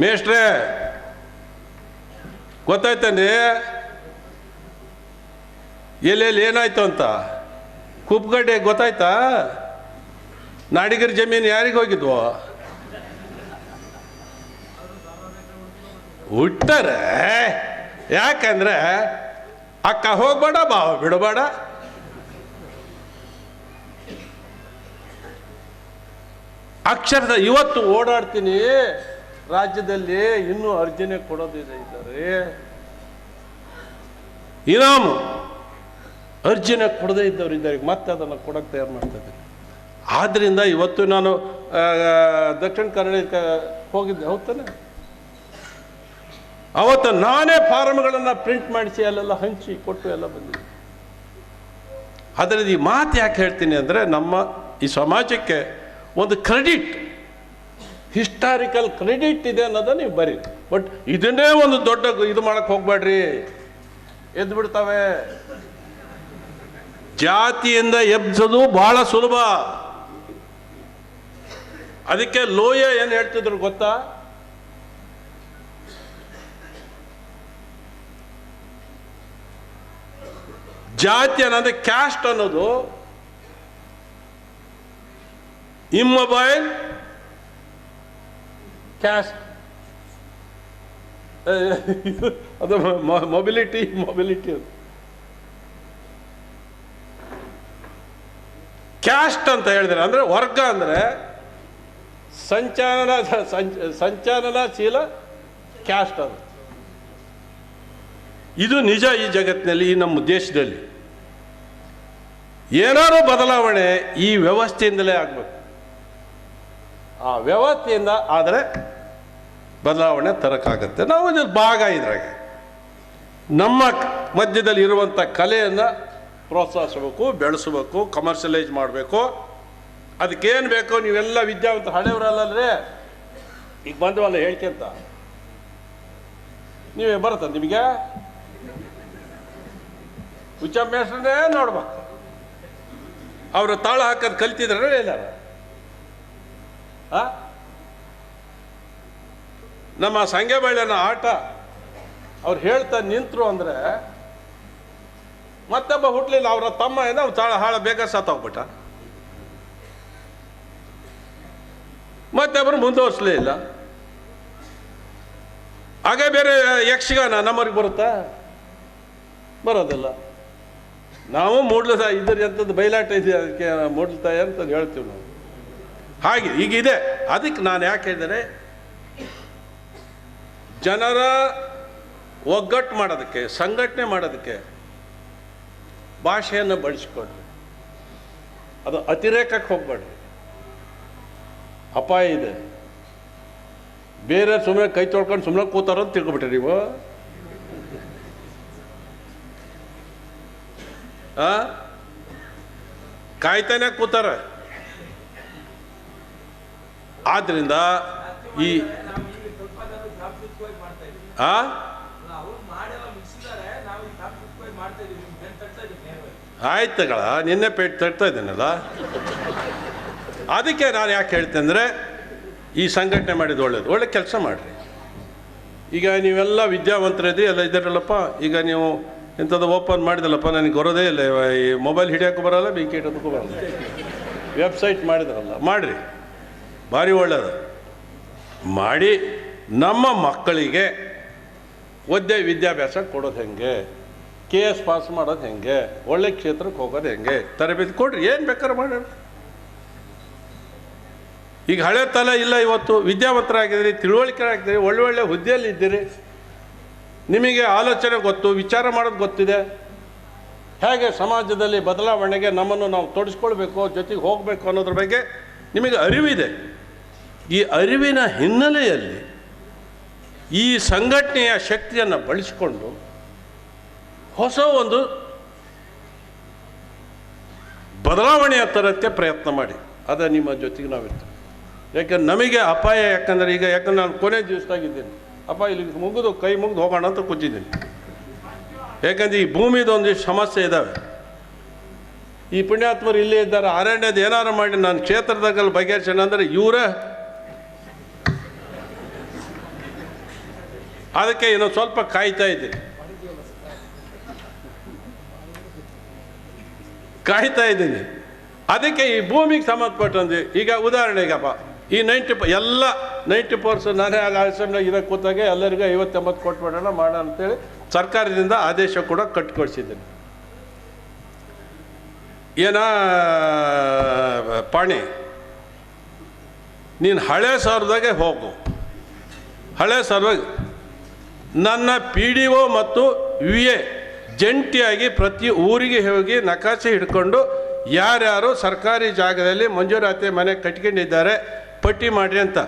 ಮೇಷ್ಟ್ರೇ ಗೊತ್ತಾಯ್ತಾನೆ ಎಲ್ಲೆಲ್ಲಿ ಏನಾಯ್ತು ಅಂತ? ಕುಪ್ಗಡ್ಡೆ ಗೊತ್ತಾಯ್ತಾ? ನಾಡಿಗರ ಜಮೀನು ಯಾರಿಗೆ ಹೋಗಿದ್ವು? ಹುಟ್ಟಾರೆ, ಯಾಕಂದ್ರೆ ಅಕ್ಕ ಹೋಗ್ಬೇಡ, ಬಾವ ಬಿಡಬೇಡ. ಅಕ್ಷರದ ಇವತ್ತು ಓಡಾಡ್ತೀನಿ. ರಾಜ್ಯದಲ್ಲಿ ಇನ್ನೂ ಅರ್ಜನೆ ಕೊಡೋದಿದೆ ಇದ್ದಾರೆ. ಇನಾಮು ಅರ್ಜನೆ ಕೊಡದೇ ಇದ್ದವ್ರು ಇದ್ದಾರೆ. ಮತ್ತೆ ಅದನ್ನು ಕೊಡೋಕೆ ತಯಾರು ಮಾಡ್ತಾ ಇದ್ದಾರೆ. ಆದ್ದರಿಂದ ಇವತ್ತು ನಾನು ದಕ್ಷಿಣ ಕನ್ನಡಕ್ಕೆ ಹೋಗಿದ್ದೆ. ಹೌದಾನೆ ಅವತ್ತು ನಾನೇ ಫಾರಮ್ಗಳನ್ನು ಪ್ರಿಂಟ್ ಮಾಡಿಸಿ ಅಲ್ಲೆಲ್ಲ ಹಂಚಿ ಕೊಟ್ಟು ಎಲ್ಲ ಬಂದಿದ್ದೆ. ಅದರಲ್ಲಿ ಈ ಮಾತು ಯಾಕೆ ಹೇಳ್ತೀನಿ ಅಂದರೆ ನಮ್ಮ ಈ ಸಮಾಜಕ್ಕೆ ಒಂದು ಕ್ರೆಡಿಟ್ ಹಿಸ್ಟಾರಿಕಲ್ ಕ್ರೆಡಿಟ್ ಇದೆ ಅನ್ನೋದನ್ನ ನೀವು ಬರಿ ಬಟ್ ಇದನ್ನೇ ಒಂದು ದೊಡ್ಡ ಇದು ಮಾಡಕ್ಕೆ ಹೋಗ್ಬೇಡ್ರಿ. ಎದ್ದು ಬಿಡ್ತವೆ. ಜಾತಿಯಿಂದ ಎಬ್ಸೋದು ಬಹಳ ಸುಲಭ. ಅದಕ್ಕೆ ಲೋಯ ಏನು ಹೇಳ್ತಿದ್ರು ಗೊತ್ತಾ? ಜಾತಿ ಅನ್ನೋದು ಕ್ಯಾಸ್ಟ್ ಅನ್ನೋದು. ಇಮ್ಮೊಬೈಲ್ ಕ್ಯಾಸ್ಟ್ ಅದು ಮೊಬಿಲಿಟಿ ಮೊಬಿಲಿಟಿ ಅದು ಕ್ಯಾಸ್ಟ್ ಅಂತ ಹೇಳಿದ್ರೆ, ಅಂದರೆ ವರ್ಗ ಅಂದರೆ ಸಂಚಾಲನ ಸಂಚ- ಸಂಚಾಲನಶೀಲ ಕ್ಯಾಸ್ಟ್ ಅದು. ಇದು ನಿಜ ಈ ಜಗತ್ತಿನಲ್ಲಿ, ಈ ನಮ್ಮ ದೇಶದಲ್ಲಿ. ಏನಾದ್ರು ಬದಲಾವಣೆ ಈ ವ್ಯವಸ್ಥೆಯಿಂದಲೇ ಆಗಬೇಕು. ಆ ವ್ಯವಸ್ಥೆಯಿಂದ ಆದರೆ ಬದಲಾವಣೆ ತರಕ್ಕಾಗತ್ತೆ ನಾವು ಒಂದು ಭಾಗ ಇದ್ರಾಗೆ. ನಮ್ಮ ಮಧ್ಯದಲ್ಲಿ ಇರುವಂಥ ಕಲೆಯನ್ನು ಪ್ರೋತ್ಸಾಹಿಸಬೇಕು, ಬೆಳೆಸಬೇಕು ಕಮರ್ಷಿಯಲೈಸ್ ಮಾಡಬೇಕು. ಅದಕ್ಕೇನು ಬೇಕೋ ನೀವೆಲ್ಲ ವಿದ್ಯಾವಂತ ಹಳೆಯವರಲ್ಲದ್ರೆ ಈಗ ಬಂದವಲ್ಲ ಹೇಳ್ಕೊಂತ ನೀವೇ ಬರುತ್ತ ನಿಮಗೆ? ಹುಚ್ಚಮ್ಮೇಶ್ರನ್ನೇ ನೋಡ್ಬೇಕು. ಅವರು ತಾಳ ಹಾಕೋದು ಕಲ್ತಿದ್ರೆ ಆ? ನಮ್ಮ ಸಂಘಬಳ್ಳಿನ ಆಟ, ಅವ್ರು ಹೇಳ್ತಾ ನಿಂತರು ಅಂದರೆ ಮತ್ತೊಬ್ಬ ಹುಟ್ಲಿಲ್ಲ, ಅವರ ತಮ್ಮ ಏನೋ ತಾಳ ಹಾಳ ಬೇಗ ಸತ್ತೋಗ್ಬಿಟ್ಟ. ಮತ್ತೊಬ್ಬರು ಮುಂದುವರ್ಸಲೇ ಇಲ್ಲ ಹಾಗೆ ಬೇರೆ ಯಕ್ಷಗಾನ ನಮ್ಮವ್ರಿಗೆ ಬರುತ್ತಾ? ಬರೋದಿಲ್ಲ. ನಾವು ಮೂಡ್ಲ ಇದ್ರ ಎಂಥದ್ದು ಬಯಲಾಟ ಇದೆಯಾ ಅದಕ್ಕೆ ಮೂಡ್ಲತಾಯ ಅಂತ ಹೇಳ್ತೀವಿ ನಾವು. ಹಾಗೆ ಈಗಿದೆ ಅದಕ್ಕೆ ನಾನು ಯಾಕೆ ಹೇಳಿದರೆ ಜನರ ಒಗ್ಗಟ್ಟು ಮಾಡೋದಕ್ಕೆ, ಸಂಘಟನೆ ಮಾಡೋದಕ್ಕೆ ಭಾಷೆಯನ್ನು ಬಳಸ್ಕೊಡ್ರಿ ಅದು ಅತಿರೇಕಕ್ಕೆ ಹೋಗ್ಬೇಡ್ರಿ ಅಪಾಯ ಇದೆ. ಬೇರೆ ಸುಮ್ಮನೆ ಕೈ ತೊಳ್ಕೊಂಡು ಸುಮ್ಮನೆ ಕೂತಾರ ಅಂತ ತಿಳ್ಕೊಬಿಟ್ರಿ ನೀವು. ಕಾಯ್ತಾನೆ ಕೂತಾರ. ಆದ್ರಿಂದ ಈ ಆ? ತಗಳ ನಿನ್ನೆ ಪೇಟ್ ತಟ್ತಾ ಇದ್ದೀನಲ್ಲ? ಅದಕ್ಕೆ ನಾನು ಯಾಕೆ ಹೇಳ್ತೇನೆ ಈ ಸಂಘಟನೆ ಮಾಡಿದ್ದು ಒಳ್ಳೇದು. ಒಳ್ಳೆ ಕೆಲಸ ಮಾಡಿರಿ. ಈಗ ನೀವೆಲ್ಲ ವಿದ್ಯಾವಂತರಿದ್ರಿ, ಎಲ್ಲ ಇದ್ದಾರಲ್ಲಪ್ಪ. ಈಗ ನೀವು ಇಂಥದ್ದು ಓಪನ್ ಮಾಡಿದಲ್ಲಪ್ಪ, ನನಗೆ ಬರೋದೇ ಇಲ್ಲ. ಈ ಮೊಬೈಲ್ ಹಿಡಿಯೋಕ್ಕೂ ಬರೋಲ್ಲ, ಬಿ ಇಡೋದಕ್ಕೂ ಬರಲ್ಲ. ವೆಬ್ಸೈಟ್ ಮಾಡಿದ್ರಲ್ಲ. ಮಾಡಿರಿ. ಭಾರಿ ಒಳ್ಳೆಯದು ಮಾಡಿ ನಮ್ಮ ಮಕ್ಕಳಿಗೆ ಒದ್ದೆ ವಿದ್ಯಾಭ್ಯಾಸ ಕೊಡೋದು ಹೆಂಗೆ? ಕೆ ಎಸ್ ಪಾಸ್ ಮಾಡೋದು ಹೆಂಗೆ? ಒಳ್ಳೆ ಕ್ಷೇತ್ರಕ್ಕೆ ಹೋಗೋದು ಹೆಂಗೆ? ತರಬೇತಿ ಕೊಡ್ರಿ, ಏನು ಬೇಕಾದ್ರೆ ಮಾಡೋಣ. ಈಗ ಹಳೆ ತಲೆ ಇಲ್ಲ ಇವತ್ತು, ವಿದ್ಯಾವಂತರಾಗಿದ್ದೀರಿ ತಿಳುವಳಿಕೆ ಆಗಿದ್ದೀರಿ ಒಳ್ಳೆ ಒಳ್ಳೆ ಹುದ್ದೆಯಲ್ಲಿ ಇದ್ದೀರಿ. ನಿಮಗೆ ಆಲೋಚನೆ ಗೊತ್ತು, ವಿಚಾರ ಮಾಡೋದು ಗೊತ್ತಿದೆ. ಹೇಗೆ ಸಮಾಜದಲ್ಲಿ ಬದಲಾವಣೆಗೆ ನಮ್ಮನ್ನು ನಾವು ತೊಡಸ್ಕೊಳ್ಬೇಕು, ಜೊತೆಗೆ ಹೋಗಬೇಕು ಅನ್ನೋದ್ರ ಬಗ್ಗೆ ನಿಮಗೆ ಅರಿವಿದೆ. ಈ ಅರಿವಿನ ಹಿನ್ನೆಲೆಯಲ್ಲಿ ಈ ಸಂಘಟನೆಯ ಶಕ್ತಿಯನ್ನು ಬಳಸಿಕೊಂಡು ಹೊಸ ಒಂದು ಬದಲಾವಣೆಯ ತರಕ್ಕೆ ಪ್ರಯತ್ನ ಮಾಡಿ. ಅದ ನಿಮ್ಮ ಜೊತೆಗೆ ನಾವಿರ್ತೀವಿ. ಯಾಕಂದ್ರೆ ನಮಗೆ ಅಪಾಯ ಯಾಕಂದರೆ ಈಗ ಯಾಕಂದ್ರೆ ನಾನು ಕೊನೆ ದಿವಸದಾಗಿದ್ದೀನಿ ಅಪ್ಪ ಇಲ್ಲಿ ಮುಗಿದು ಕೈ ಮುಗಿದು ಹೋಗೋಣ ಅಂತ ಕೂತಿದ್ದೀನಿ. ಯಾಕಂದ್ರೆ ಈ ಭೂಮಿದು ಒಂದಿಷ್ಟು ಸಮಸ್ಯೆ ಇದ್ದಾವೆ ಈ ಪುಣ್ಯಾತ್ಮರು ಇಲ್ಲೇ ಇದ್ದಾರೆ. ಅರಣ್ಯದ ಏನಾರು ಮಾಡಿ ನಾನು ಕ್ಷೇತ್ರದಾಗಲ್ಲಿ ಬಗೆಹರಿಸೋಣ ಅಂದರೆ ಇವರೇ ಅದಕ್ಕೆ ಇನ್ನೊಂದು ಸ್ವಲ್ಪ ಕಾಯ್ತಾ ಇದ್ದೀನಿ ಕಾಯ್ತಾ ಇದ್ದೀನಿ. ಅದಕ್ಕೆ ಈ ಭೂಮಿಗೆ ಸಂಬಂಧಪಟ್ಟಂತೆ ಈಗ ಉದಾಹರಣೆಗಪ್ಪ ಈ ನೈಂಟಿ ಪ ಎಲ್ಲ ನೈಂಟಿ ಪರ್ಸೆಂಟ್ ನಾನೇ ಆಗ ಅಸೆಂಬ್ಲಿ ಇದಕ್ಕೆ ಕೂತಾಗೆ ಎಲ್ಲರಿಗೂ ಐವತ್ತೆಂಬತ್ತು ಕೊಟ್ಬಿಡೋಣ ಮಾಡೋಣ ಅಂತೇಳಿ ಸರ್ಕಾರದಿಂದ ಆದೇಶ ಕೂಡ ಕಟ್ಟಿಕೊಡಿಸಿದ್ದೀನಿ ಏನ, ಪಾಣಿ, ನೀನು ಹಳೆ ಸಾವಿರದಾಗೆ ಹೋಗು. ಹಳೆ ಸಾವಿರದಾಗ ನನ್ನ ಪಿ ಡಿ ಒ ಮತ್ತು ವಿ ಎ ಜಂಟಿಯಾಗಿ ಪ್ರತಿ ಊರಿಗೆ ಹೋಗಿ ನಕಾಸೆ ಹಿಡ್ಕೊಂಡು ಯಾರ್ಯಾರು ಸರ್ಕಾರಿ ಜಾಗದಲ್ಲಿ ಮಂಜೂರಾತಿ ಮನೆ ಕಟ್ಕೊಂಡಿದ್ದಾರೆ, ಪಟ್ಟಿ ಮಾಡಿ ಅಂತ.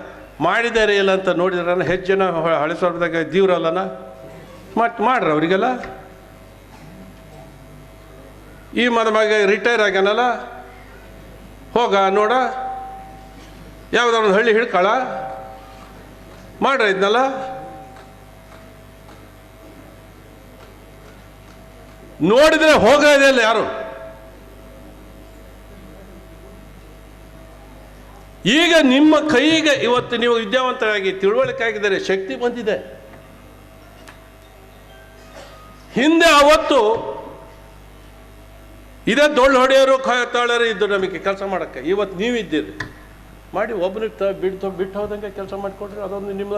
ಮಾಡಿದ್ದಾರೆ ಇಲ್ಲ ಅಂತ ನೋಡಿದ್ರೆ ಹೆಚ್ಚು ಜನ ಹಳೆ ಸಾವಿರದಾಗ ದೀವ್ರಲ್ಲನ? ಮತ್ತೆ ಮಾಡ್ರಿ ಅವರಿಗೆಲ್ಲ? ಈ ಮದುಮಗ ರಿಟೈರ್ ಆಗ್ಯಾನಲ್ಲ? ಹೋಗ ನೋಡ. ಯಾವುದಾದ್ರು ಹಳ್ಳಿ ಹಿಡ್ಕೊಳ? ಮಾಡ್ರಿ ಇದನ್ನೆಲ್ಲ ನೋಡಿದ್ರೆ ಹೋಗೋದೇ ಅಲ್ಲ ಯಾರು? ಈಗ ನಿಮ್ಮ ಕೈಗೆ ಇವತ್ತು ನೀವು ವಿದ್ಯಾವಂತರಾಗಿ ತಿಳುವಳಿಕೆ ಆಗಿದ್ದಾರೆ ಶಕ್ತಿ ಬಂದಿದೆ. ಹಿಂದೆ ಅವತ್ತು ಇದೇ ಡೊಳ್ಳು ಹೊಡೆಯೋರು ತಾಳರು ಇದ್ದು ನಮಗೆ ಕೆಲಸ ಮಾಡೋಕ್ಕೆ. ಇವತ್ತು ನೀವಿದ್ದೀರಿ. ಮಾಡಿ ಒಬ್ಬನಿಗೆ ತ ಬಿಟ್ಟು ಬಿಟ್ಟು ಹೋದಂಗೆ ಕೆಲಸ ಮಾಡಿಕೊಡ್ರಿ ಅದೊಂದು ನಿಮ್ಮ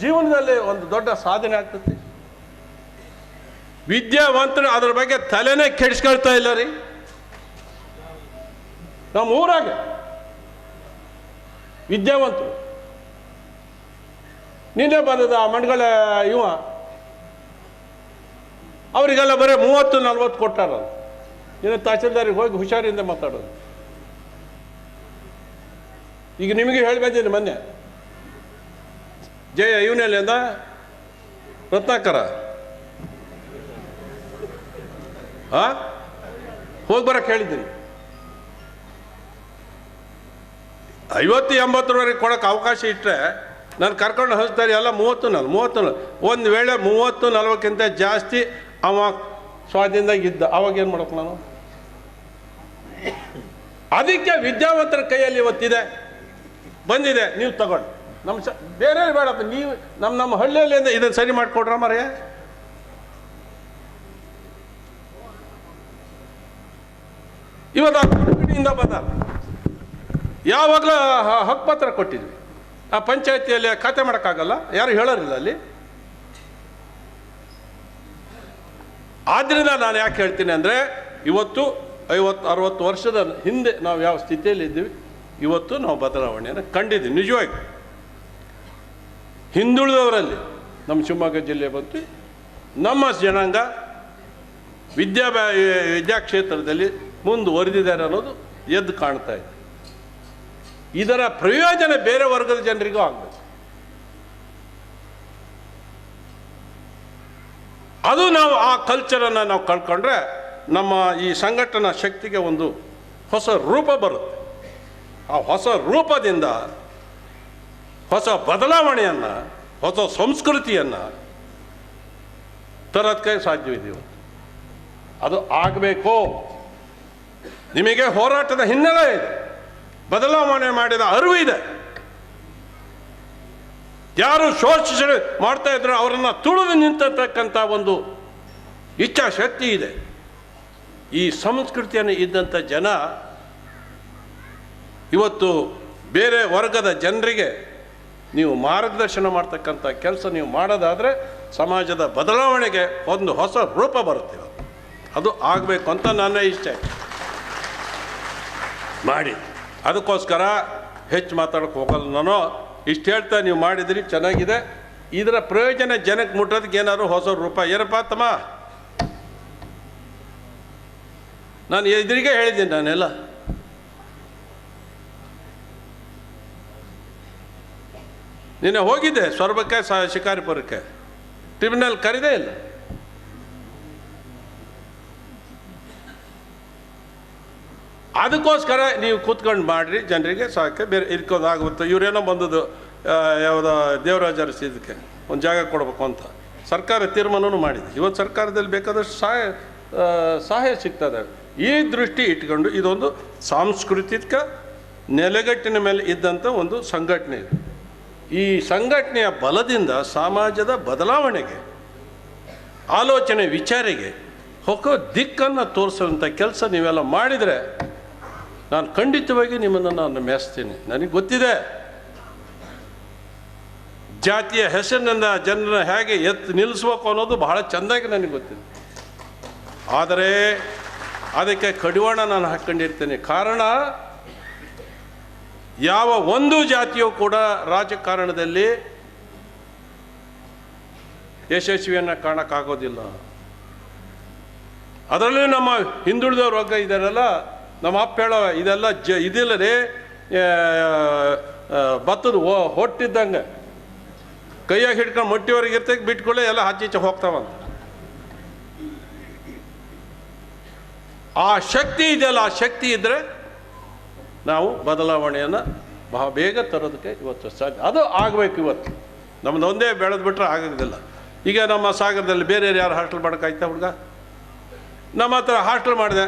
ಜೀವನದಲ್ಲಿ ಒಂದು ದೊಡ್ಡ ಸಾಧನೆ ಆಗ್ತದೆ. ವಿದ್ಯಾವಂತರು ಅದ್ರ ಬಗ್ಗೆ ತಲೆನೇ ಕೆಡಿಸ್ಕೊಳ್ತಾ ಇಲ್ಲ ರೀ. ನಮ್ಮ ಊರಾಗ ವಿದ್ಯಾವಂತರು. ನಿನ್ನೆ ಬಂದದ ಮಂಡ್ಗಳ ಇವ ಅವರಿಗೆಲ್ಲ ಬರೀ ಮೂವತ್ತು, ನಲ್ವತ್ತು ಕೊಟ್ಟಾರ ನಿನ್ನೆ ತಹಸೀಲ್ದಾರಿಗೆ ಹೋಗಿ ಹುಷಾರಿಂದ ಮಾತಾಡೋದು. ಈಗ ನಿಮಗೆ ಹೇಳಿ ಬಂದಿದ್ದೀನಿ ಮೊನ್ನೆ. ಜಯ ಇವನಲ್ಲಿ ಅಂದ ರತ್ನಾಕರ. ಆ? ಹೋಗಿ ಬರಕ್ಕೆ ಹೇಳಿದ್ದೀನಿ ಐವತ್ತು ಎಂಬತ್ತರವರೆಗೆ ಕೊಡೋಕೆ ಅವಕಾಶ ಇಟ್ಟರೆ ನಾನು ಕರ್ಕೊಂಡು ಹಚ್ತಾರೆ ಎಲ್ಲ ಮೂವತ್ತು ನಲ್, ಮೂವತ್ತು ಒಂದು ವೇಳೆ ಮೂವತ್ತು ನಲ್ವಕ್ಕಿಂತ ಜಾಸ್ತಿ ಅವ ಸ್ವಾಧೀನದಾಗ ಇದ್ದ, ಅವಾಗ ಏನು ಮಾಡಬೇಕು ನಾನು? ಅದಕ್ಕೆ ವಿದ್ಯಾವಂತರ ಕೈಯಲ್ಲಿ ಇವತ್ತಿದೆ. ಬಂದಿದೆ, ನೀವು ತಗೊಂಡು. ನಮ್ಮ ಸ ಬೇರೆ ಬೇಡಪ್ಪ, ನೀವು ನಮ್ಮ ನಮ್ಮ ಹಳ್ಳಿಯಲ್ಲಿ ಇದನ್ನು ಸರಿ ಮಾಡಿಕೊಡ್ರ ಮರೆಯ? ಇವತ್ತು ಆ ಕಡೆಯಿಂದ ಬಂದಾರ ಯಾವಾಗಲೂ ಹಕ್ಕುಪತ್ರ ಕೊಟ್ಟಿದ್ವಿ. ಆ ಪಂಚಾಯತಿಯಲ್ಲಿ ಖಾತೆ ಮಾಡೋಕ್ಕಾಗಲ್ಲ, ಯಾರು ಹೇಳೋರಿಲ್ಲ ಅಲ್ಲಿ. ಆದ್ದರಿಂದ ನಾನು ಯಾಕೆ ಹೇಳ್ತೀನಿ ಅಂದರೆ, ಇವತ್ತು ಐವತ್ತು, ಅರವತ್ತು ವರ್ಷದ ಹಿಂದೆ ನಾವು ಯಾವ ಸ್ಥಿತಿಯಲ್ಲಿ ಇದ್ದೀವಿ, ಇವತ್ತು ನಾವು ಬದಲಾವಣೆಯನ್ನು ಕಂಡಿದ್ದೀವಿ, ನಿಜವಾಗಿ. ಹಿಂದುಳಿದವರಲ್ಲಿ, ನಮ್ಮ ಶಿವಮೊಗ್ಗ ಜಿಲ್ಲೆ ಬಂತು, ನಮ್ಮ ಜನಾಂಗ ವಿದ್ಯಾ ವಿದ್ಯಾಕ್ಷೇತ್ರದಲ್ಲಿ ಮುಂದುವರೆದಿದ್ದಾರೆ ಅನ್ನೋದು ಎದ್ದು ಕಾಣ್ತಾ ಇದೆ. ಇದರ ಪ್ರಯೋಜನ ಬೇರೆ ವರ್ಗದ ಜನರಿಗೂ ಆಗಬೇಕು. ಅದು ನಾವು ಆ ಕಲ್ಚರನ್ನು ನಾವು ಕಳ್ಕೊಂಡ್ರೆ ನಮ್ಮ ಈ ಸಂಘಟನಾ ಶಕ್ತಿಗೆ ಒಂದು ಹೊಸ ರೂಪ ಬರುತ್ತೆ. ಆ ಹೊಸ ರೂಪದಿಂದ ಹೊಸ ಬದಲಾವಣೆಯನ್ನು, ಹೊಸ ಸಂಸ್ಕೃತಿಯನ್ನು ತರೋದಕ್ಕೆ ಸಾಧ್ಯವಿದೆ ಅದು ಆಗಬೇಕು? ನಿಮಗೆ ಹೋರಾಟದ ಹಿನ್ನೆಲೆ ಇದೆ. ಬದಲಾವಣೆ ಮಾಡಿದ ಅರಿವು ಇದೆ. ಯಾರು ಶೋಷಿಸ ಮಾಡ್ತಾ ಇದ್ರು ಅವರನ್ನು ತುಳಿದು ನಿಂತತಕ್ಕಂಥ ಒಂದು ಇಚ್ಛಾಶಕ್ತಿ ಇದೆ. ಈ ಸಂಸ್ಕೃತಿಯನ್ನು ಇದ್ದಂಥ ಜನ ಇವತ್ತು ಬೇರೆ ವರ್ಗದ ಜನರಿಗೆ ನೀವು ಮಾರ್ಗದರ್ಶನ ಮಾಡ್ತಕ್ಕಂಥ ಕೆಲಸ ನೀವು ಮಾಡೋದಾದರೆ ಸಮಾಜದ ಬದಲಾವಣೆಗೆ ಒಂದು ಹೊಸ ರೂಪ ಬರುತ್ತೆ ಅದು ಆಗಬೇಕು ಅಂತ ನನ್ನ ಇಚ್ಛೆ. ಮಾಡಿ. ಅದಕ್ಕೋಸ್ಕರ ಹೆಚ್ಚು ಮಾತಾಡೋಕೆ ಹೋಗಲ್ಲ ನಾನು. ಇಷ್ಟು ಹೇಳ್ತಾ ನೀವು ಮಾಡಿದ್ರಿ, ಚೆನ್ನಾಗಿದೆ. ಇದರ ಪ್ರಯೋಜನ ಜನಕ್ಕೆ ಮುಟ್ಟೋದಕ್ಕೆ ಏನಾದ್ರು ಹೊಸ ರೂಪಾಯಿ ಏನಪ್ಪ ತಮ್ಮ? ನಾನು ಎದುರಿಗೆ ಹೇಳಿದ್ದೀನಿ ನಾನೆಲ್ಲ. ನಿನ್ನೆ ಹೋಗಿದ್ದೆ ಸ್ವರ್ಭಕ್ಕೆ ಶಿಕಾರಿಪುರಕ್ಕೆ. ಟ್ರಿಬ್ಯುನಲ್ ಕರೆದೇ ಇಲ್ಲ. ಅದಕ್ಕೋಸ್ಕರ ನೀವು ಕೂತ್ಕೊಂಡು ಮಾಡಿರಿ, ಜನರಿಗೆ ಸಾಕೆ ಬೇರೆ ಇರ್ಕೋದಾಗುತ್ತೆ ಇವರೇನೋ ಬಂದದ್ದು ಯಾವುದೋ ದೇವರಾಜ ಅರಸಿದಕ್ಕೆ ಒಂದು ಜಾಗ ಕೊಡಬೇಕು ಅಂತ. ಸರ್ಕಾರ ತೀರ್ಮಾನವೂ ಮಾಡಿದೆ. ಇವತ್ತು ಸರ್ಕಾರದಲ್ಲಿ ಬೇಕಾದಷ್ಟು ಸಹಾಯ ಸಹಾಯ ಸಿಗ್ತದೆ. ಈ ದೃಷ್ಟಿ ಇಟ್ಕೊಂಡು ಇದೊಂದು ಸಾಂಸ್ಕೃತಿಕ ನೆಲೆಗಟ್ಟಿನ ಮೇಲೆ ಇದ್ದಂಥ ಒಂದು ಸಂಘಟನೆ ಇದು. ಈ ಸಂಘಟನೆಯ ಬಲದಿಂದ ಸಮಾಜದ ಬದಲಾವಣೆಗೆ, ಆಲೋಚನೆ ವಿಚಾರಿಗೆ ಹೊಸ ದಿಕ್ಕನ್ನು ತೋರಿಸುವಂಥ ಕೆಲಸ ನೀವೆಲ್ಲ ಮಾಡಿದರೆ ನಾನು ಖಂಡಿತವಾಗಿ ನಿಮ್ಮನ್ನು ನಾನು ಮೆಚ್ತೀನಿ ನನಗೆ ಗೊತ್ತಿದೆ. ಜಾತಿಯ ಹೆಸರಿನಿಂದ ಜನರನ್ನು ಹೇಗೆ ಎತ್ತು ನಿಲ್ಲಿಸ್ಬೇಕು ಅನ್ನೋದು ಬಹಳ ಚೆಂದಾಗಿ ನನಗೆ ಗೊತ್ತಿದೆ. ಆದರೆ ಅದಕ್ಕೆ ಕಡಿವಾಣ ನಾನು ಹಾಕ್ಕೊಂಡಿರ್ತೇನೆ ಕಾರಣ, ಯಾವ ಒಂದು ಜಾತಿಯೂ ಕೂಡ ರಾಜಕಾರಣದಲ್ಲಿ ಯಶಸ್ವಿಯನ್ನು ಕಾಣಕ್ಕಾಗೋದಿಲ್ಲ. ಅದರಲ್ಲೂ ನಮ್ಮ ಹಿಂದುಳಿದ ವರ್ಗ ಇದ್ದಾರಲ್ಲ ನಮ್ಮ ಅಪ್ಪ ಹೇಳೋ ಇದೆಲ್ಲ ಜ ಇದಿಲ್ಲದೆ ಭತ್ತದ ಹೊಟ್ಟಿದ್ದಂಗೆ. ಕೈಯಾಗಿ ಹಿಡ್ಕೊಂಡು ಮೊಟ್ಟಿವರೆಗೆ ಇರ್ತೈತೆ, ಬಿಟ್ಕೊಳ್ಳೆ ಎಲ್ಲ ಆಚೀಚೆ ಹೋಗ್ತಾವಂತ ಆ ಶಕ್ತಿ ಇದೆಯಲ್ಲ, ಆ ಶಕ್ತಿ ಇದ್ದರೆ ನಾವು ಬದಲಾವಣೆಯನ್ನು ಬಹಳ ಬೇಗ ತರೋದಕ್ಕೆ ಇವತ್ತು ಸಾಧ್ಯ. ಅದು ಆಗಬೇಕು ಇವತ್ತು. ನಮ್ಮದು ಒಂದೇ ಬೆಳೆದು ಬಿಟ್ರೆ ಆಗೋದಿಲ್ಲ. ಈಗ ನಮ್ಮ ಸಾಗರದಲ್ಲಿ ಬೇರೆ ಯಾರು ಹಾಸ್ಟೆಲ್ ಮಾಡೋಕ್ಕಾಯ್ತಾ ಹುಡುಗ? ನಮ್ಮ ಹತ್ರ ಹಾಸ್ಟೆಲ್ ಮಾಡಿದೆ.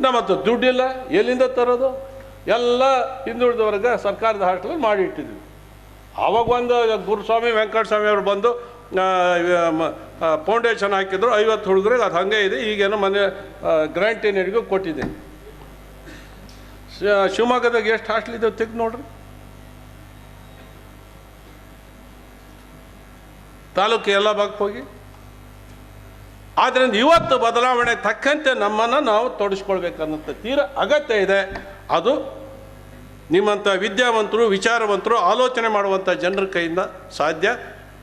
ನಮ್ಮ ಹತ್ರ ದುಡ್ಡಿಲ್ಲ, ಎಲ್ಲಿಂದ ತರೋದು? ಎಲ್ಲ ಹಿಂದುಳಿದವರ್ಗ ಸರ್ಕಾರದ ಹಾಸ್ಟೆಲ್ ಮಾಡಿ ಇಟ್ಟಿದ್ವಿ ಆವಾಗ ಒಂದು ಗುರುಸ್ವಾಮಿ ವೆಂಕಟಸ್ವಾಮಿ ಅವರು ಬಂದು ಫೌಂಡೇಶನ್ ಹಾಕಿದ್ರು, ಐವತ್ತು ಹುಡುಗರಿಗೆ ಅದು ಹಾಗೆ ಇದೆ, ಈಗೇನು ಮನೆ ಗ್ರ್ಯಾಂಟಿನರಿಗೂ ಕೊಟ್ಟಿದ್ದೀನಿ ಶ- ಶಿವಮೊಗ್ಗದಾಗ ಎಷ್ಟು ಹಾಸ್ಟೆಲ್ ಇದ್ದಾವೆ ತೆಗ್ದು ನೋಡ್ರಿ? ತಾಲೂಕು ಎಲ್ಲ ಭಾಗಕ್ಕೆ ಹೋಗಿ. ಆದ್ದರಿಂದ ಇವತ್ತು ಬದಲಾವಣೆ ತಕ್ಕಂತೆ ನಮ್ಮನ್ನು ನಾವು ತೊಡಗಿಸ್ಕೊಳ್ಬೇಕನ್ನಂಥ ತೀರ ಅಗತ್ಯ ಇದೆ. ಅದು ನಿಮ್ಮಂಥ ವಿದ್ಯಾವಂತರು, ವಿಚಾರವಂತರು, ಆಲೋಚನೆ ಮಾಡುವಂಥ ಜನರ ಕೈಯಿಂದ ಸಾಧ್ಯ.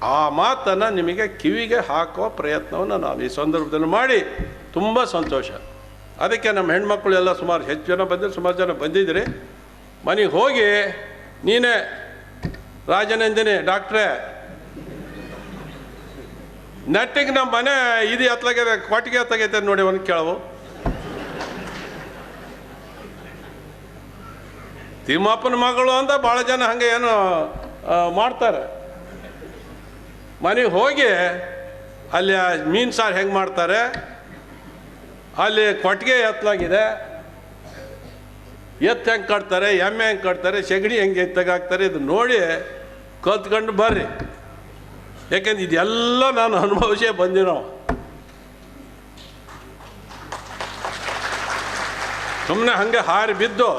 ಆ ಮಾತನ್ನು ನಿಮಗೆ ಕಿವಿಗೆ ಹಾಕುವ ಪ್ರಯತ್ನವನ್ನು ನಾವು ಈ ಸಂದರ್ಭದಲ್ಲಿ ಮಾಡಿ. ತುಂಬ ಸಂತೋಷ. ಅದಕ್ಕೆ ನಮ್ಮ ಹೆಣ್ಮಕ್ಳು ಎಲ್ಲ ಸುಮಾರು ಹೆಚ್ಚು ಜನ ಬಂದಿದ್ರು ಸುಮಾರು ಜನ ಬಂದಿದ್ದೀರಿ. ಮನೆಗೆ ಹೋಗಿ ನೀನೇ ರಾಜನಂದಿನಿ, ಡಾಕ್ಟ್ರೇ ನೆಟ್ಟಿಗೆ ನಮ್ಮ ಮನೆ ಇದು ಎತ್ತಲಾಗ್ಯದ ಕೊಟ್ಟಿಗೆ ಎತ್ತಾಗೈತೆ ನೋಡಿ ಒಂದು ಕೇಳವು. ತಿಮ್ಮಪ್ಪನ ಮಗಳು ಅಂತ ಭಾಳ ಜನ ಹಂಗೆ ಏನು ಮಾಡ್ತಾರೆ. ಮನೆಗೆ ಹೋಗಿ ಅಲ್ಲಿ ಮೀನು ಸಾರು ಹೆಂಗೆ ಮಾಡ್ತಾರೆ, ಅಲ್ಲಿ ಕೊಟ್ಟಿಗೆ ಎತ್ತಲಾಗಿದೆ. ಎತ್ತು ಹೆಂಗೆ ಕಟ್ತಾರೆ, ಎಮ್ಮೆ ಹೆಂಗೆ ಕಟ್ತಾರೆ, ಸೆಗಣಿ ಹೆಂಗೆ ತೆಗಾಕ್ತಾರೆ ಇದು ನೋಡಿ ಕಲ್ತ್ಕೊಂಡು ಬರ್ರಿ. ಯಾಕೆಂದ್ರೆ ಇದೆಲ್ಲ ನಾನು ಅನುಭವಿಸೇ ಬಂದಿರೋ. ಸುಮ್ಮನೆ ಹಂಗೆ ಹಾರಿ ಬಿದ್ದು,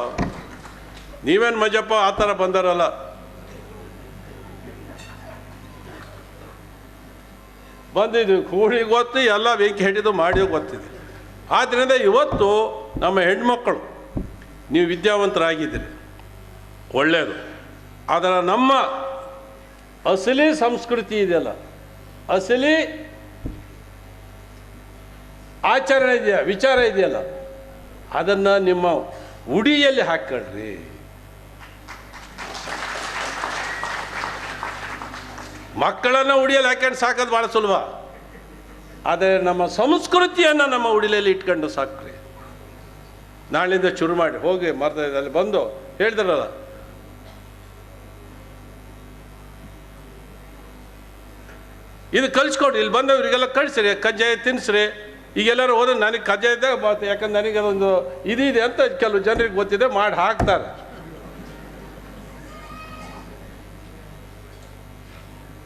ನೀವೇನು ಮಜಪ್ಪ ಆ ಥರ ಬಂದಾರಲ್ಲ? ಬಂದಿದ್ದು ಕೂಡಿ ಗೊತ್ತು, ಎಲ್ಲ ಬೆಂಕಿ ಹಿಡಿದು ಮಾಡಿ ಗೊತ್ತಿದೆ. ಆದ್ದರಿಂದ ಇವತ್ತು ನಮ್ಮ ಹೆಣ್ಮಕ್ಕಳು ನೀವು ವಿದ್ಯಾವಂತರಾಗಿದ್ದೀರಿ. ಒಳ್ಳೆಯದು ಆದರೆ ನಮ್ಮ ಅಸಲಿ ಸಂಸ್ಕೃತಿ ಇದೆಯಲ್ಲ. ಅಸಲಿ ಆಚರಣೆ ಇದೆಯಾ? ವಿಚಾರ ಇದೆಯಲ್ಲ. ಅದನ್ನು ನಿಮ್ಮ ಉಡಿಯಲ್ಲಿ ಹಾಕ್ಕೊಳ್ರಿ. ಮಕ್ಕಳನ್ನು ಉಡಿಯಲ್ಲಿ ಹಾಕೊಂಡು ಸಾಕೋದು ಭಾಳ ಸುಲಭ. ಆದರೆ ನಮ್ಮ ಸಂಸ್ಕೃತಿಯನ್ನು ನಮ್ಮ ಉಡಿಲಲ್ಲಿ ಇಟ್ಕೊಂಡು ಸಾಕ್ರಿ. ನಾಳಿಂದ ಶುರು ಮಾಡಿ, ಹೋಗಿ ಮರದಲ್ಲಿ ಬಂದು ಹೇಳಿದ್ರಲ್ಲ ಇದು ಕಳಿಸ್ಕೊಡ್ರಿ ಇಲ್ಲಿ ಬಂದವರಿಗೆಲ್ಲ ಕಳಿಸ್ರಿ, ಕಜ್ಜಾಯ ತಿನ್ನಿಸ್ರಿ ಈಗೆಲ್ಲರೂ ಹೋದ್ರೆ ನನಗೆ ಕಜ್ಜಾಯ ಇದೆ ಮತ್ತೆ ಯಾಕಂದ್ರೆ ನನಗೆ ಅದೊಂದು ಇದಿದೆ ಅಂತ ಕೆಲವು ಜನರಿಗೆ ಗೊತ್ತಿದೆ, ಮಾಡಿ ಹಾಕ್ತಾರೆ.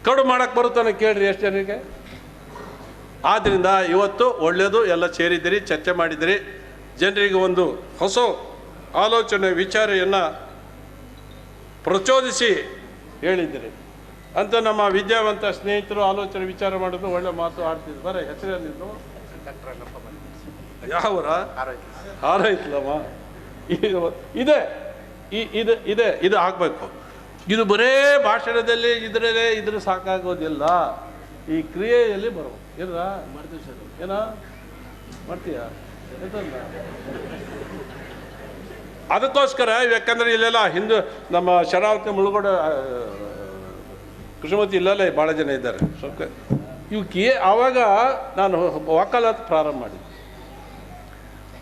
ಕಡು ಮಾಡಕ್ಕೆ ಬರುತ್ತಾನೆ ಕೇಳ್ರಿ ಎಷ್ಟು ಜನರಿಗೆ? ಆದ್ದರಿಂದ ಇವತ್ತು ಒಳ್ಳೆಯದು ಎಲ್ಲ ಸೇರಿದ್ದೀರಿ, ಚರ್ಚೆ ಮಾಡಿದಿರಿ ಜನರಿಗೆ ಒಂದು ಹೊಸ ಆಲೋಚನೆ, ವಿಚಾರೆಯನ್ನು ಪ್ರಚೋದಿಸಿ ಹೇಳಿದ್ದೀರಿ. ಅಂತ ನಮ್ಮ ವಿದ್ಯಾವಂತ ಸ್ನೇಹಿತರು ಆಲೋಚನೆ ವಿಚಾರ ಮಾಡೋದು ಒಳ್ಳೆ ಮಾತು ಆಡ್ತಿದ್ರು. ಬರ, ಹೆಸರೇನಿದ್ರು? ಯಾವರ? ಹಾರೈತ್ಲಮ್ಮ. ಇದು ಇದೆ ಇದು ಇದೆ ಆಗಬೇಕು ಇದು ಬರೇ ಭಾಷಣದಲ್ಲಿ ಇದ್ರಲ್ಲೇ ಇದ್ರೆ ಸಾಕಾಗೋದಿಲ್ಲ. ಈ ಕ್ರಿಯೆಯಲ್ಲಿ ಬರಬೇಕು. ಏನ ಮಾಡ್ತೀವಿ ಸರ್ ಏನ? ಮಾಡ್ತೀಯ? ಅದಕ್ಕೋಸ್ಕರ, ಯಾಕಂದ್ರೆ ಇಲ್ಲೆಲ್ಲ ಹಿಂದೂ ನಮ್ಮ ಶರಾವತಿ ಮುಳುಗೋಡ ಇಲ್ಲ ಇಲ್ಲಲ್ಲೇ ಭಾಳ ಜನ ಇದ್ದಾರೆ. ಸ್ವಲ್ಪ ಇವಕ್ಕೆ ಆವಾಗ ನಾನು ವಕಾಲತ್ ಪ್ರಾರಂಭ ಮಾಡಿದ್ದೆ.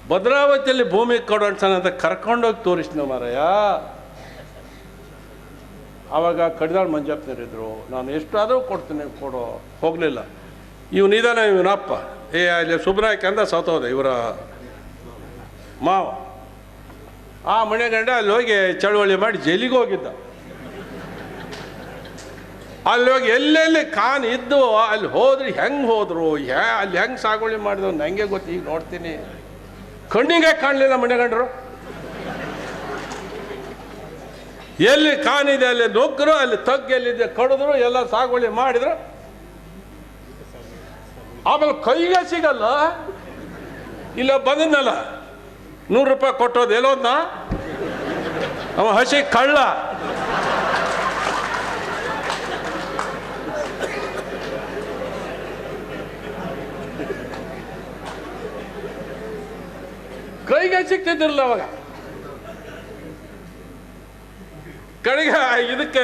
ಭದ್ರಾವತಿಯಲ್ಲಿ ಭೂಮಿ ಕೊಡೋಣ ಅಂತ ಕರ್ಕೊಂಡೋಗಿ ತೋರಿಸ್ನ ಮಾರಾಯ. ಆವಾಗ ಕಡಿದಾಳ್ ಮಂಜಪ್ಪನರಿದ್ರು ನಾನು ಎಷ್ಟಾದರೂ ಕೊಡ್ತೀನಿ, ಕೊಡೋ, ಹೋಗಲಿಲ್ಲ. ಇವನು ನಿಧಾನ ಇವನಪ್ಪ ಏ, ಅಲ್ಲಿ ಸುಬ್ರಾಯಕ್ ಅಂತ ಸತ್ತೋದೆ ಇವರ ಮಾವ. ಆ ಮನೆ ಗಂಡ ಅಲ್ಲಿ ಹೋಗಿ ಚಳುವಳಿ ಮಾಡಿ ಜೈಲಿಗೆ ಹೋಗಿದ್ದ. ಅಲ್ಲಿ ಹೋಗಿ ಎಲ್ಲೆಲ್ಲಿ ಕಾನ್ ಇದ್ದು ಅಲ್ಲಿ ಹೋದ್ರೆ, ಹೆಂಗೆ ಹೋದ್ರು? ಯಾ ಅಲ್ಲಿ ಹೆಂಗೆ ಸಾಗುವಳಿ ಮಾಡಿದ್ರು ನನಗೆ ಗೊತ್ತು, ಈಗ ನೋಡ್ತೀನಿ. ಕಣ್ಣಿಗೆ ಕಾಣಲಿಲ್ಲ ಮನೆಗಂಡ್ರು ಎಲ್ಲಿ ಕಾನಿದೆ ಅಲ್ಲಿ ನುಗ್ಗರು, ಅಲ್ಲಿ ತಗ್ಗು ಎಲ್ಲಿದೆ, ಕಡಿದ್ರು, ಎಲ್ಲ ಸಾಗುವಳಿ ಮಾಡಿದ್ರು. ಆಮೇಲೆ ಕೈಗೆ ಸಿಗಲ್ಲ. ಇಲ್ಲ, ಬಂದಿದ್ನಲ್ಲ. ನೂರು ರೂಪಾಯಿ ಕೊಟ್ಟೋದು ಎಲ್ಲೋದ್ನ? ಅವ ಹಸಿ ಕಳ್ಳ. ಕೈಗೆ ಸಿಗ್ತಿದ್ದಿರಲ್ಲ ಅವಾಗ. ಕಡೆಗೆ ಇದಕ್ಕೆ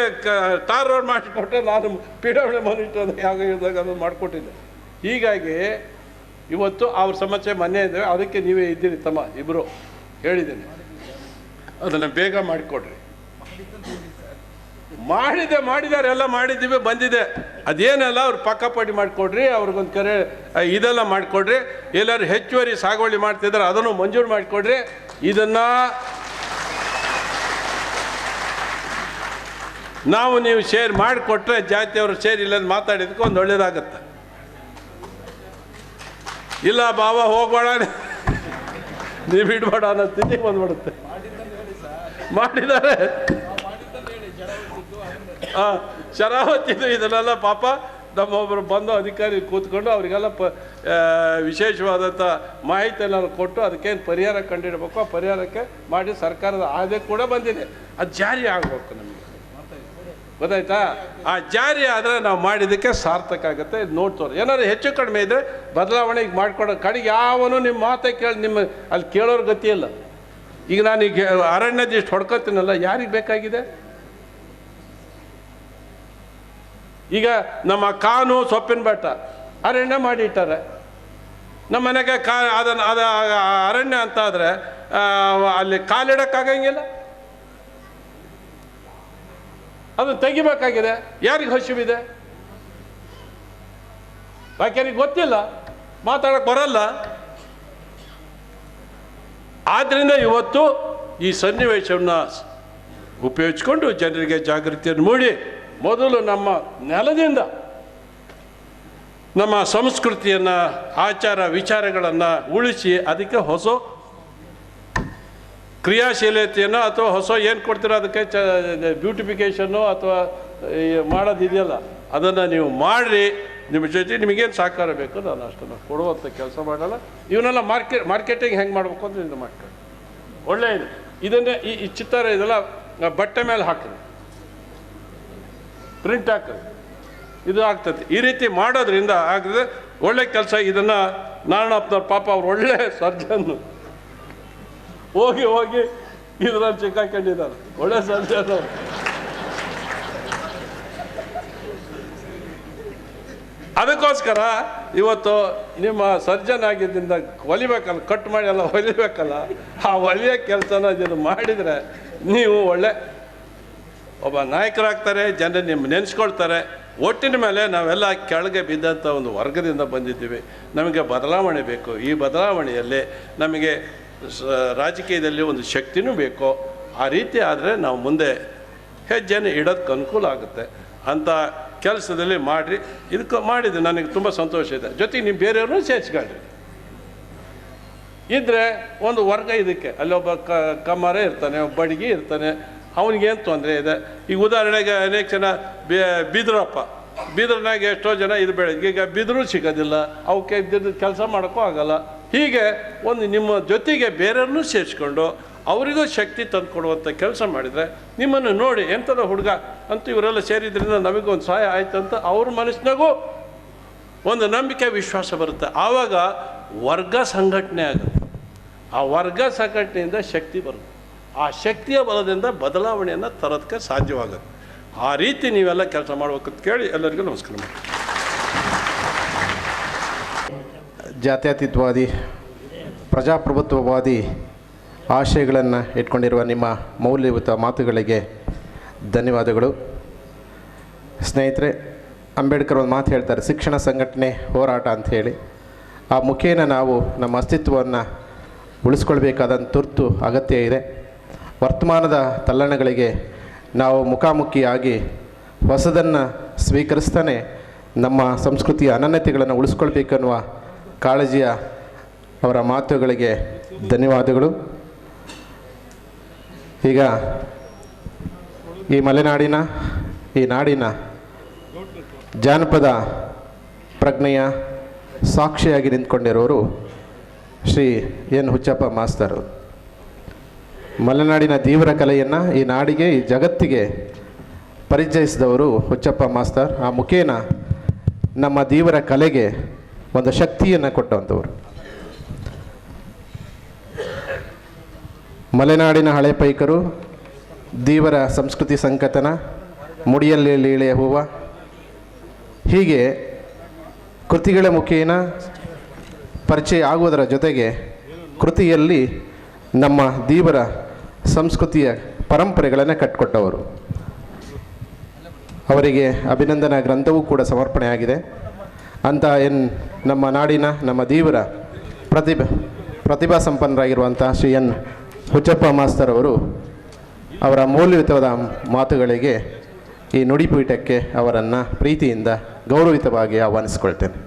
ತಾರ್ ರೋಡ್ ಮಾಡಿಕೊಟ್ಟೆ, ನಾನು ಪಿ ಡಬ್ಲ್ಯೂ ಮಾನಿಟರ್ ಯಾವ ಇದ್ದಾಗ ಅದನ್ನು ಮಾಡಿಕೊಟ್ಟಿದ್ದೆ. ಹೀಗಾಗಿ ಇವತ್ತು ಅವ್ರ ಸಮಸ್ಯೆ ಮನೆ ಇದೆ, ಅದಕ್ಕೆ ನೀವೇ ಇದ್ದೀರಿ ತಮ್ಮ ಇಬ್ಬರು ಹೇಳಿದ್ದೀನಿ. ಅದನ್ನು ಬೇಗ ಮಾಡಿಕೊಡ್ರಿ. ಮಾಡಿದೆ, ಮಾಡಿದ್ದಾರೆ, ಎಲ್ಲ ಮಾಡಿದ್ದೀವಿ, ಬಂದಿದೆ. ಅದೇನೆಲ್ಲ, ಅವ್ರು ಪಕ್ಕಪಡಿ ಮಾಡಿಕೊಡ್ರಿ, ಅವ್ರಿಗೊಂದು ಕರೆ ಇದೆಲ್ಲ ಮಾಡಿಕೊಡ್ರಿ. ಎಲ್ಲರೂ ಹೆಚ್ಚುವರಿ ಸಾಗುವಳಿ ಮಾಡ್ತಿದ್ದಾರೆ, ಅದನ್ನು ಮಂಜೂರು ಮಾಡಿಕೊಡ್ರಿ. ಇದನ್ನು ನಾವು ನೀವು ಶೇರ್ ಮಾಡಿಕೊಟ್ರೆ ಜಾತಿಯವರು ಶೇರ್ ಇಲ್ಲ ಅಂತ ಮಾತಾಡಿದಕ್ಕೆ ಒಂದು ಒಳ್ಳೇದಾಗತ್ತೆ. ಇಲ್ಲ ಬಾವ, ಹೋಗ್ಬೇಡ. ನೀವು ಇಡ್ಬೇಡ ಅನ್ನೋ ಸ್ಥಿತಿ ಬಂದ್ಬಿಡುತ್ತೆ. ಮಾಡಿದ್ದಾರೆ. ಶರಾವತಿದು ಇದನ್ನೆಲ್ಲ ಪಾಪ ನಮ್ಮ ಒಬ್ಬರು ಬಂದು ಅಧಿಕಾರಿ ಕೂತ್ಕೊಂಡು ಅವರಿಗೆಲ್ಲ ಪ ವಿಶೇಷವಾದಂಥ ಮಾಹಿತಿಯನ್ನು ಕೊಟ್ಟು ಅದಕ್ಕೇನು ಪರಿಹಾರ ಕಂಡುಹಿಡಬೇಕು ಆ ಪರಿಹಾರಕ್ಕೆ ಮಾಡಿ ಸರ್ಕಾರದ ಆದಾಯ ಕೂಡ ಬಂದಿದೆ. ಅದು ಜಾರಿ ಆಗಬೇಕು ನಮಗೆ. ಗೊತ್ತಾಯ್ತಾ? ಆ ಜಾರಿ ಆದರೆ ನಾವು ಮಾಡಿದ್ದಕ್ಕೆ ಸಾರ್ಥಕ ಆಗುತ್ತೆ. ಇದು ನೋಡ್ತವ್ರೆ. ಏನಾದ್ರು ಹೆಚ್ಚು ಕಡಿಮೆ ಇದ್ದರೆ ಬದಲಾವಣೆ ಈಗ ಮಾಡ್ಕೊಡೋ ಕಡೆಗೆ ಯಾವನು ನಿಮ್ಮ ಮಾತೇ ಕೇಳಿ, ನಿಮ್ಮ ಅಲ್ಲಿ ಕೇಳೋರು ಗತಿ ಇಲ್ಲ. ಈಗ ನಾನು ಈಗ ಅರಣ್ಯದ ಇಷ್ಟು ಹೊಡ್ಕೊತೀನಲ್ಲ, ಯಾರಿಗೆ ಬೇಕಾಗಿದೆ? ಈಗ ನಮ್ಮ ಕಾನು ಸೊಪ್ಪಿನ ಬೆಟ್ಟ, ಅರಣ್ಯ ಮಾಡಿ ಇಟ್ಟಾರೆ ನಮ್ಮ ಮನೆಗೆ ಕಾ ಅದನ್ನು ಅದ, ಅರಣ್ಯ ಅಂತ ಆದರೆ ಅಲ್ಲಿ ಕಾಲಿಡೋಕ್ಕಾಗಂಗಿಲ್ಲ. ಅದು ತೆಗಿಬೇಕಾಗಿದೆ. ಯಾರಿಗೆ ಹಸಿವಿದೆ ಯಾಕೆನಿಗೆ ಗೊತ್ತಿಲ್ಲ ಮಾತಾಡಕ್ಕೆ ಬರಲ್ಲ. ಆದ್ದರಿಂದ ಇವತ್ತು ಈ ಸನ್ನಿವೇಶವನ್ನು ಉಪಯೋಗಿಸ್ಕೊಂಡು ಜನರಿಗೆ ಜಾಗೃತಿಯನ್ನು ಮೂಡಿ. ಮೊದಲು ನಮ್ಮ ನೆಲದಿಂದ ನಮ್ಮ ಸಂಸ್ಕೃತಿಯನ್ನು, ಆಚಾರ ವಿಚಾರಗಳನ್ನು ಉಳಿಸಿ ಅದಕ್ಕೆ ಹೊಸ ಕ್ರಿಯಾಶೀಲತೆಯನ್ನು ಅಥವಾ ಹೊಸ ಏನು ಕೊಡ್ತೀರೋ ಅದಕ್ಕೆ ಚ, ಬ್ಯೂಟಿಫಿಕೇಷನ್ನು ಅಥವಾ ಮಾಡೋದಿದೆಯಲ್ಲ ಅದನ್ನು ನೀವು ಮಾಡಿರಿ. ನಿಮ್ಮ ಜೊತೆ ನಿಮಗೇನು ಸಹಕಾರ ಬೇಕು ನಾನು ಅಷ್ಟನ್ನು ಕೊಡುವಂಥ ಕೆಲಸ ಮಾಡಲ್ಲ. ಇವನ್ನೆಲ್ಲ ಮಾರ್ಕೆಟ್ ಮಾರ್ಕೆಟಿಂಗ್ ಹೆಂಗೆ ಮಾಡಬೇಕು ಅಂತ ಇದು ಮಾಡ್ಕೊಳ್ಳಿ ಒಳ್ಳೆಯದು ಇದನ್ನೇ ಈ ಚಿತ್ತಾರ ಇದೆಲ್ಲ ಬಟ್ಟೆ ಮೇಲೆ ಹಾಕಿರಿ. ಪ್ರಿಂಟ್ ಹಾಕೋದು. ಇದು ಆಗ್ತದೆ. ಈ ರೀತಿ ಮಾಡೋದ್ರಿಂದ ಆಗ್ತದೆ. ಒಳ್ಳೆ ಕೆಲಸ. ಇದನ್ನು ನಾರಾಯಣಪ್ಪನವ್ರ ಪಾಪ ಅವ್ರು ಒಳ್ಳೆ ಸರ್ಜನ್ ಹೋಗಿ ಹೋಗಿ ಇದ್ರಲ್ಲಿ ಸಿಕ್ಕಾಕೊಂಡಿದ್ದಾರೆ. ಒಳ್ಳೆ ಸರ್ಜನ್ ಅವ್ರು. ಅದಕ್ಕೋಸ್ಕರ ಇವತ್ತು ನಿಮ್ಮ ಸರ್ಜನ್ ಆಗಿದ್ದರಿಂದ ಹೊಲಿಬೇಕಲ್ಲ, ಕಟ್ ಮಾಡಿ ಎಲ್ಲ ಹೊಲಿಬೇಕಲ್ಲ, ಆ ಹೊಲಿಯೋ ಕೆಲಸನ ಇದನ್ನು ಮಾಡಿದರೆ ನೀವು ಒಳ್ಳೆ ಒಬ್ಬ ನಾಯಕರಾಗ್ತಾರೆ, ಜನರು ನಿಮ್ಮ ನೆನೆಸ್ಕೊಳ್ತಾರೆ. ಒಟ್ಟಿನ ಮೇಲೆ ನಾವೆಲ್ಲ ಕೆಳಗೆ ಬಿದ್ದಂಥ ಒಂದು ವರ್ಗದಿಂದ ಬಂದಿದ್ದೀವಿ. ನಮಗೆ ಬದಲಾವಣೆ ಬೇಕು. ಈ ಬದಲಾವಣೆಯಲ್ಲಿ ನಮಗೆ ರಾಜಕೀಯದಲ್ಲಿ ಒಂದು ಶಕ್ತಿನೂ ಬೇಕು. ಆ ರೀತಿ ಆದರೆ ನಾವು ಮುಂದೆ ಹೆಜ್ಜೆನ ಇಡೋದಕ್ಕೆ ಅನುಕೂಲ ಆಗುತ್ತೆ. ಅಂಥ ಕೆಲಸದಲ್ಲಿ ಮಾಡಿರಿ. ಇದಕ್ಕೆ ಮಾಡಿದ್ದೆ ನನಗೆ ತುಂಬ ಸಂತೋಷ ಇದೆ. ಜೊತೆಗೆ ನೀವು ಬೇರೆಯವ್ರನ್ನೂ ಸೇರಿಸ್ಕೊಳ್ರಿ. ಇದ್ದರೆ ಒಂದು ವರ್ಗ ಇದಕ್ಕೆ. ಅಲ್ಲೊಬ್ಬ ಕಮ್ಮರೇ ಇರ್ತಾನೆ, ಒಬ್ಬ ಬಡಗಿ ಇರ್ತಾನೆ. ಅವನಿಗೇನು ತೊಂದರೆ ಇದೆ? ಈಗ ಉದಾಹರಣೆಗೆ ಅನೇಕ ಜನ ಬಿದ್ರಪ್ಪ. ಬಿದ್ರನಾಗ ಎಷ್ಟೋ ಜನ ಇದು ಬೆಳೆ ಈಗ ಬಿದ್ರು ಸಿಗೋದಿಲ್ಲ. ಅವಕ್ಕೆ ಕೆಲಸ ಮಾಡೋಕ್ಕೂ ಆಗಲ್ಲ. ಹೀಗೆ ಒಂದು ನಿಮ್ಮ ಜೊತೆಗೆ ಬೇರೆಯವ್ರನ್ನೂ ಸೇರಿಸ್ಕೊಂಡು ಅವರಿಗೂ ಶಕ್ತಿ ತಂದು ಕೊಡುವಂಥ ಕೆಲಸ ಮಾಡಿದರೆ ನಿಮ್ಮನ್ನು ನೋಡಿ ಎಂಥದ ಹುಡುಗ ಅಂತ ಇವರೆಲ್ಲ ಸೇರಿದ್ರಿಂದ ನಮಗೊಂದು ಸಹಾಯ ಆಯ್ತು ಅಂತ ಅವ್ರ ಮನಸ್ಸಿನಾಗೂ ಒಂದು ನಂಬಿಕೆ, ವಿಶ್ವಾಸ ಬರುತ್ತೆ. ಆವಾಗ ವರ್ಗ ಸಂಘಟನೆ ಆಗುತ್ತೆ. ಆ ವರ್ಗ ಸಂಘಟನೆಯಿಂದ ಶಕ್ತಿ ಬರುತ್ತೆ. ಆ ಶಕ್ತಿಯ ಬಲದಿಂದ ಬದಲಾವಣೆಯನ್ನು ತರೋದಕ್ಕೆ ಸಾಧ್ಯವಾಗುತ್ತೆ. ಆ ರೀತಿ ನೀವೆಲ್ಲ ಕೆಲಸ ಮಾಡಬೇಕು ಅಂತ ಕೇಳಿ ಎಲ್ಲರಿಗೂ ನಮಸ್ಕಾರ ಮಾಡಿ ಜಾತ್ಯತೀತವಾದಿ, ಪ್ರಜಾಪ್ರಭುತ್ವವಾದಿ ಆಶಯಗಳನ್ನು ಇಟ್ಕೊಂಡಿರುವ ನಿಮ್ಮ ಮೌಲ್ಯಯುತ ಮಾತುಗಳಿಗೆ ಧನ್ಯವಾದಗಳು. ಸ್ನೇಹಿತರೆ, ಅಂಬೇಡ್ಕರ್ ಒಂದು ಮಾತು ಹೇಳ್ತಾರೆ, ಶಿಕ್ಷಣ ಸಂಘಟನೆ ಹೋರಾಟ ಅಂತ ಹೇಳಿ. ಆ ಮುಖೇನ ನಾವು ನಮ್ಮ ಅಸ್ತಿತ್ವವನ್ನು ಉಳಿಸ್ಕೊಳ್ಬೇಕಾದಂಥ ತುರ್ತು ಅಗತ್ಯ ಇದೆ. ವರ್ತಮಾನದ ತಲ್ಲಣಗಳಿಗೆ ನಾವು ಮುಖಾಮುಖಿಯಾಗಿ ಹೊಸದನ್ನು ಸ್ವೀಕರಿಸ್ತಾನೆ ನಮ್ಮ ಸಂಸ್ಕೃತಿಯ ಅನನ್ಯತೆಗಳನ್ನು ಉಳಿಸ್ಕೊಳ್ಬೇಕನ್ನುವ ಕಾಳಜಿಯ ಅವರ ಮಾತುಗಳಿಗೆ ಧನ್ಯವಾದಗಳು. ಈಗ ಈ ಮಲೆನಾಡಿನ, ಈ ನಾಡಿನ ಜಾನಪದ ಪ್ರಜ್ಞೆಯ ಸಾಕ್ಷಿಯಾಗಿ ನಿಂತ್ಕೊಂಡಿರೋರು ಶ್ರೀ ಎನ್ ಹುಚ್ಚಪ್ಪ ಮಾಸ್ತರು. ಮಲೆನಾಡಿನ ತೀವ್ರ ಕಲೆಯನ್ನು ಈ ನಾಡಿಗೆ, ಈ ಜಗತ್ತಿಗೆ ಪರಿಚಯಿಸಿದವರು ಹುಚ್ಚಪ್ಪ ಮಾಸ್ತರ್. ಆ ಮುಖೇನ ನಮ್ಮ ದೀವರ ಕಲೆಗೆ ಒಂದು ಶಕ್ತಿಯನ್ನು ಕೊಟ್ಟಂಥವ್ರು ಮಲೆನಾಡಿನ ಹಳೆ ಪೈಕರು ದೀವರ ಸಂಸ್ಕೃತಿ ಸಂಕತನ ಮುಡಿಯಲ್ಲಿ ಲೀಳೆಯ ಹೂವ, ಹೀಗೆ ಕೃತಿಗಳ ಮುಖೇನ ಪರಿಚಯ ಆಗುವುದರ ಜೊತೆಗೆ ಕೃತಿಯಲ್ಲಿ ನಮ್ಮ ದೀವರ ಸಂಸ್ಕೃತಿಯ ಪರಂಪರೆಗಳನ್ನು ಕಟ್ಟಿಕೊಟ್ಟವರು ಅವರಿಗೆ ಅಭಿನಂದನಾ ಗ್ರಂಥವೂ ಕೂಡ ಸಮರ್ಪಣೆಯಾಗಿದೆ. ಅಂತ ಎನ್ ನಮ್ಮ ನಾಡಿನ ನಮ್ಮ ದೇವರ ಪ್ರತಿಭಾ ಪ್ರತಿಭಾ ಸಂಪನ್ನರಾಗಿರುವಂಥ ಶ್ರೀ ಎನ್ ಹುಚ್ಚಪ್ಪ ಮಾಸ್ತರ್ ಅವರು ಅವರ ಮೌಲ್ಯಯುತವಾದ ಮಾತುಗಳಿಗೆ ಈ ನುಡಿಪೀಠಕ್ಕೆ ಅವರನ್ನು ಪ್ರೀತಿಯಿಂದ ಗೌರವಿತವಾಗಿ ಆಹ್ವಾನಿಸಿಕೊಳ್ತೇನೆ.